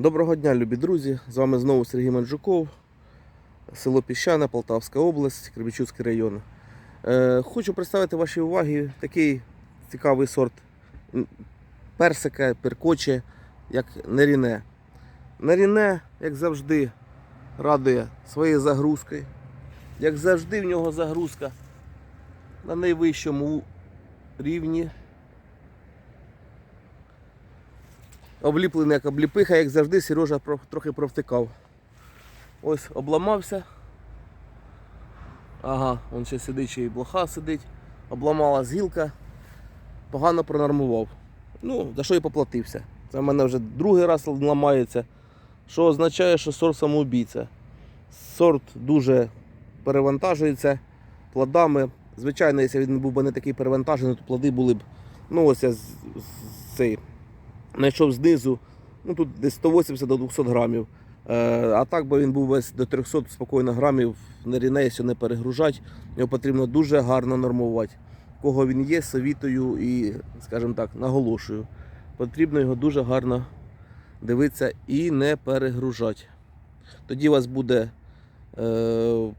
Доброго дня, любі друзі! З вами знову Сергій Манджуков, село Піщане, Полтавська область, Кременчуцький район. Е, хочу представити вашій увазі такий цікавий сорт персика, перкоче, як неріне. Неріне, як завжди, радує своєю загрузкою. Як завжди, в нього загрузка на найвищому рівні. Обліплений як обліпиха, як завжди, Сережа трохи провтикав. Ось обламався. Ага, он ще сидить, ще і блоха сидить. Обламалась гілка. Погано пронормував. Ну, за що і поплатився. Це в мене вже другий раз ламається. Що означає, що сорт самоубійця. Сорт дуже перевантажується плодами. Звичайно, якщо він був би не такий перевантажений, то плоди були б. Ну, ось я з, з, цей знайшов знизу, ну тут десь 180 до 200 грамів. Е, а так би він був весь до 300 спокійно грамів на рінейсі не перегружати. Його потрібно дуже гарно нормувати. Кого він є, совітую і, скажімо так, наголошую. Потрібно його дуже гарно дивитися і не перегружати. Тоді у вас буде е,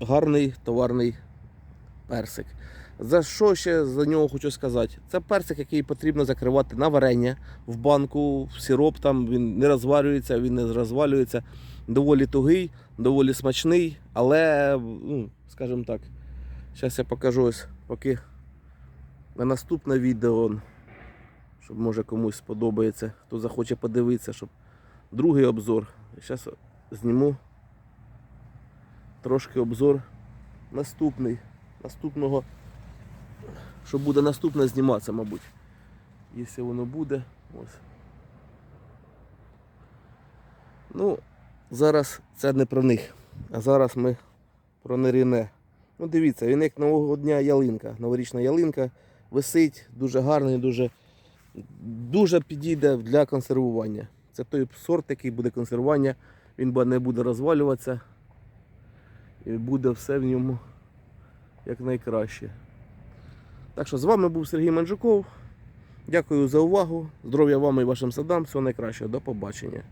гарний товарний персик. За що ще за нього хочу сказати? Це персик, який потрібно закривати на варення в банку, в сироп там він не розварюється, він не розвалюється. Доволі тугий, доволі смачний, але, ну, скажімо так, зараз я покажу ось поки на наступне відео, щоб може комусь сподобається, хто захоче подивитися, щоб другий обзор. Зараз зніму трошки обзор наступний, наступного що буде наступне зніматися, мабуть. Якщо воно буде. Ось. Ну, зараз це не про них. А зараз ми про неріне. Ну, дивіться, він як нового дня ялинка, новорічна ялинка, висить, дуже гарний, дуже, дуже підійде для консервування. Це той сорт, який буде консервування, він не буде розвалюватися. І буде все в ньому як найкраще. Так що з вами був Сергій Манджуков. Дякую за увагу. Здоров'я вам і вашим садам. Всього найкращого. До побачення.